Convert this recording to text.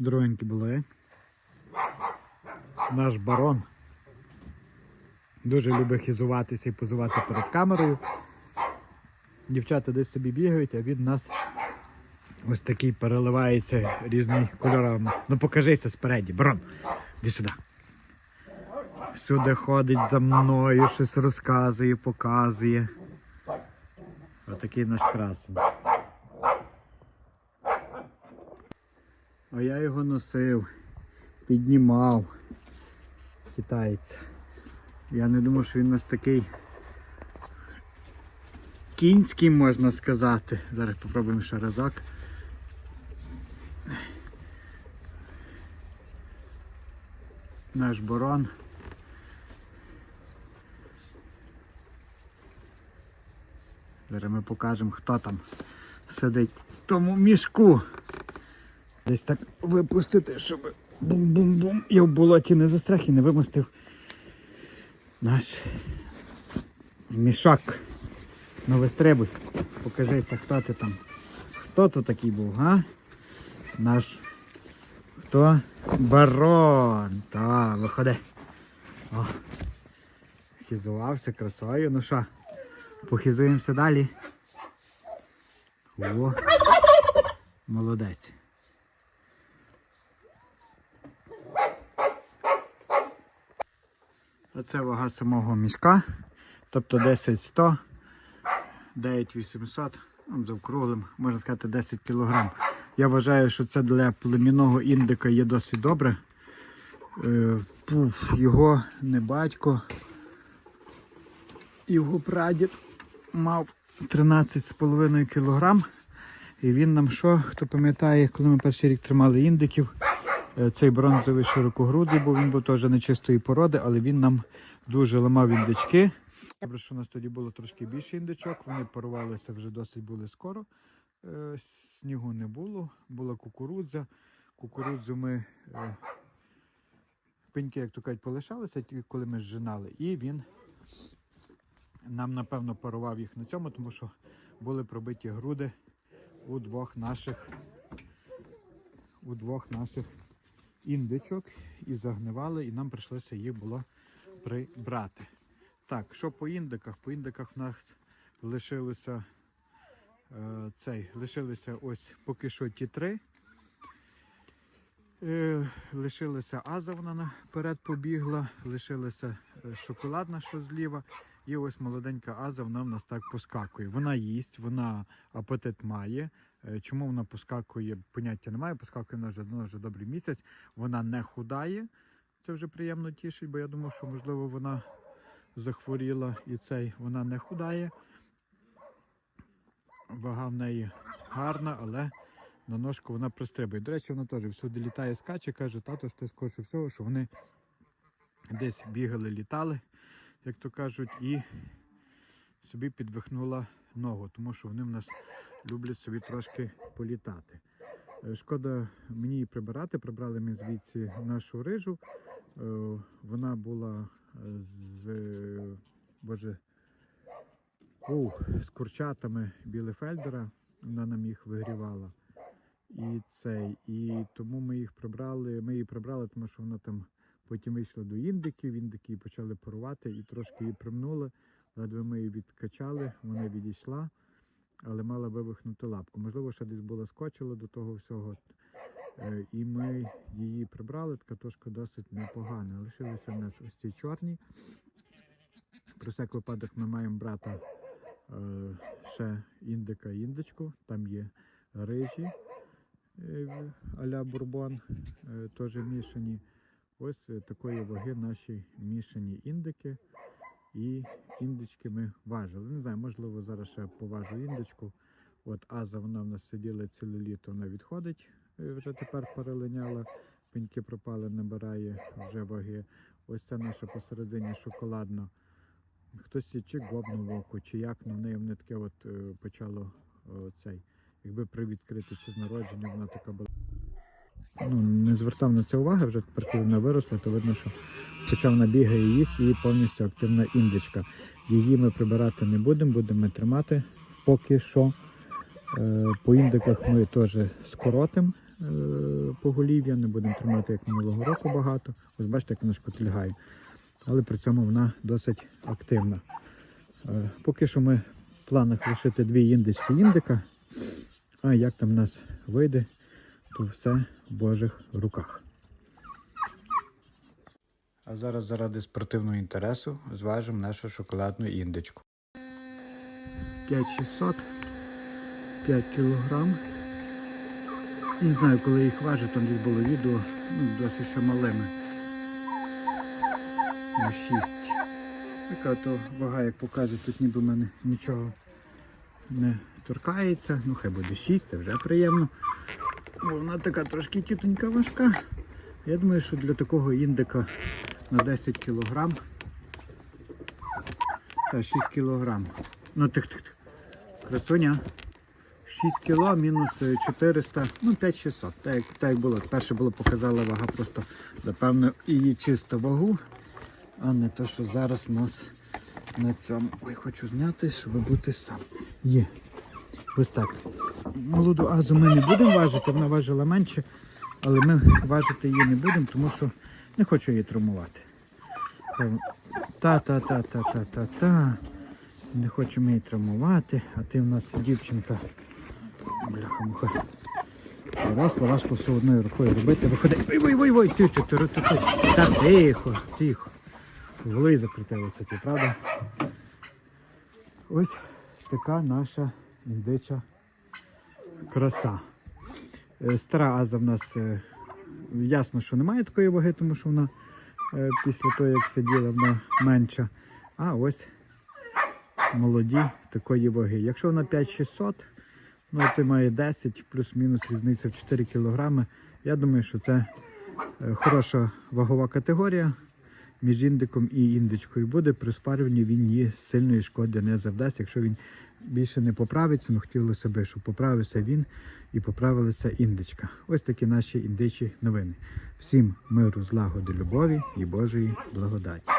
Здоровенькі були. Наш барон дуже любить хизуватися і позувати перед камерою. Дівчата десь собі бігають, а він у нас ось такий переливається різні кольорами. Ну покажися спереді, барон. Іди сюди. Всюди ходить за мною, щось розказує, показує. Отакий наш красень. А я його носив, піднімав, хитається. Я не думав, що він у нас такий кінський, можна сказати. Зараз попробуємо ще разок. Наш борон. Зараз ми покажемо, хто там сидить в тому мішку. Десь так випустити, щоб бум-бум-бум. Я в болоті не застряг і не вимостив наш мішок. Ну вистрибуй. Покажися, хто ти там. Хто тут такий був, га? Наш хто? Барон. Та, виходи. О. Хізувався красою. Ну що, похизуємося далі. О. Молодець. Оце вага самого мішка. Тобто 10 100, 9 800, ну, завкруглим, можна сказати 10 кг. Я вважаю, що це для племінного індика є досить добре. Е, його не батько, його прадід мав 13,5 кг. І він нам що, хто пам'ятає, коли ми перший рік тримали індиків, цей бронзовий широкогрудий, бо він був теж нечистої породи, але він нам дуже ламав індички. Добре, що у нас тоді було трошки більше індичок, вони порвалися вже досить були скоро. Е, Снігу не було, була кукурудза. Кукурудзу ми е, пеньки, як то кажуть, полишалися, коли ми зжинали. І він нам, напевно, парував їх на цьому, тому що були пробиті груди у двох наших у двох наших індичок і загнивали, і нам прийшлося їх було прибрати. Так, що по індиках? По індиках в нас лишилося е, цей, лишилися ось поки що ті три. Е, лишилася Аза, вона наперед побігла, лишилася е, шоколадна, що зліва. І ось молоденька Аза, вона в нас так поскакує. Вона їсть, вона апетит має. Е, Чому вона поскакує, поняття немає. Поскакує вона вже, вона вже добрий місяць. Вона не худає. Це вже приємно тішить, бо я думаю, що можливо вона захворіла і цей вона не худає. Вага в неї гарна, але на ножку вона пристрибує. До речі, вона теж всюди літає, скаче, каже, тато, що ти скорше всього, що вони десь бігали, літали, як то кажуть, і собі підвихнула ногу, тому що вони в нас люблять собі трошки політати. Е, Шкода мені прибирати. Прибрали ми звідси нашу рижу. Е, Вона була е, з боже, у, з курчатами Білефельдера. Вона нам їх вигрівала. І цей, і тому ми їх прибрали. Ми її прибрали, тому що вона там потім вийшла до індиків, індики її почали парувати і трошки її примнули. Ледве ми її відкачали, вона відійшла, але мала вивихнути лапку. Можливо, ще десь була скочила до того всього. Е, І ми її прибрали, така тошка досить непогана. Лишилися в нас ось ці чорні. Про всяк випадок ми маємо брата е, ще індика індичку, там є рижі е, а-ля бурбон, теж мішані. Ось такої ваги наші мішані індики. І індички ми важили. Не знаю, можливо, зараз ще поважу індичку. От Аза вона в нас сиділа ціле літо, вона відходить, е, вже тепер перелиняла, пеньки пропали, набирає вже ваги. Ось це наша посередині шоколадна. Хтось чи гобнув око, чи як, ну в неї воно таке от е, почало о, цей. Якби привідкрити чи з народження, вона така була. Ну, не звертав на це уваги, вже тепер, коли вона виросла, то видно, що хоча вона бігає і їсть, її повністю активна індичка. Її ми прибирати не будемо, будемо тримати поки що. Е, По індиках ми теж скоротимо е, поголів'я, не будемо тримати як минулого року багато. Ось бачите, як вона шкотильгає. Але при цьому вона досить активна. Е, Поки що ми в планах лишити дві індички індика. А як там в нас вийде, то все в Божих руках. А зараз заради спортивного інтересу зважимо нашу шоколадну індичку. 5600, 5 кілограм. Не знаю, коли їх важать, там десь було відео, ну, досить ще малими. На 6. Така то вага, як покаже, тут ніби в мене нічого не торкається. Ну, хай буде 6, це вже приємно. Вона така трошки тітонька важка. Я думаю, що для такого індика на 10 кілограм. Та 6 кілограм. Ну тих тих тих. Красуня. 6 кіло мінус е, 400, ну 5600. Так так як було. Перше було показала вага просто, напевно, її чисту вагу, а не те, що зараз у нас на цьому. Ой, хочу зняти, щоб бути сам. Є. Ось так. Молоду азу ми не будемо важити, вона важила менше, але ми важити її не будемо, тому що не хочу її травмувати. Та-та-та-та-та-та-та. Не хочемо її травмувати, а ти в нас дівчинка. Бляха муха. Раз, важко все одною рукою робити. Виходи. Ой, ой, ой, ой, ти, ти, ти, ти, ти. Та тихо, тихо. В голові закрутилося ті, правда? Ось така наша індича краса. Е, Стара аза в нас е, ясно, що немає такої ваги, тому що вона е, після того, як сиділа, вона менша. А ось молоді такої ваги. Якщо вона 5600, ну ти має 10 плюс-мінус різниця в 4 кг. Я думаю, що це е, хороша вагова категорія між індиком і індичкою. Буде при спарюванні він її сильної шкоди не завдасть, якщо він більше не поправиться, ну хотілося б, щоб поправився він і поправилася індичка. Ось такі наші індичі новини. Всім миру, злагоди, любові і Божої благодаті.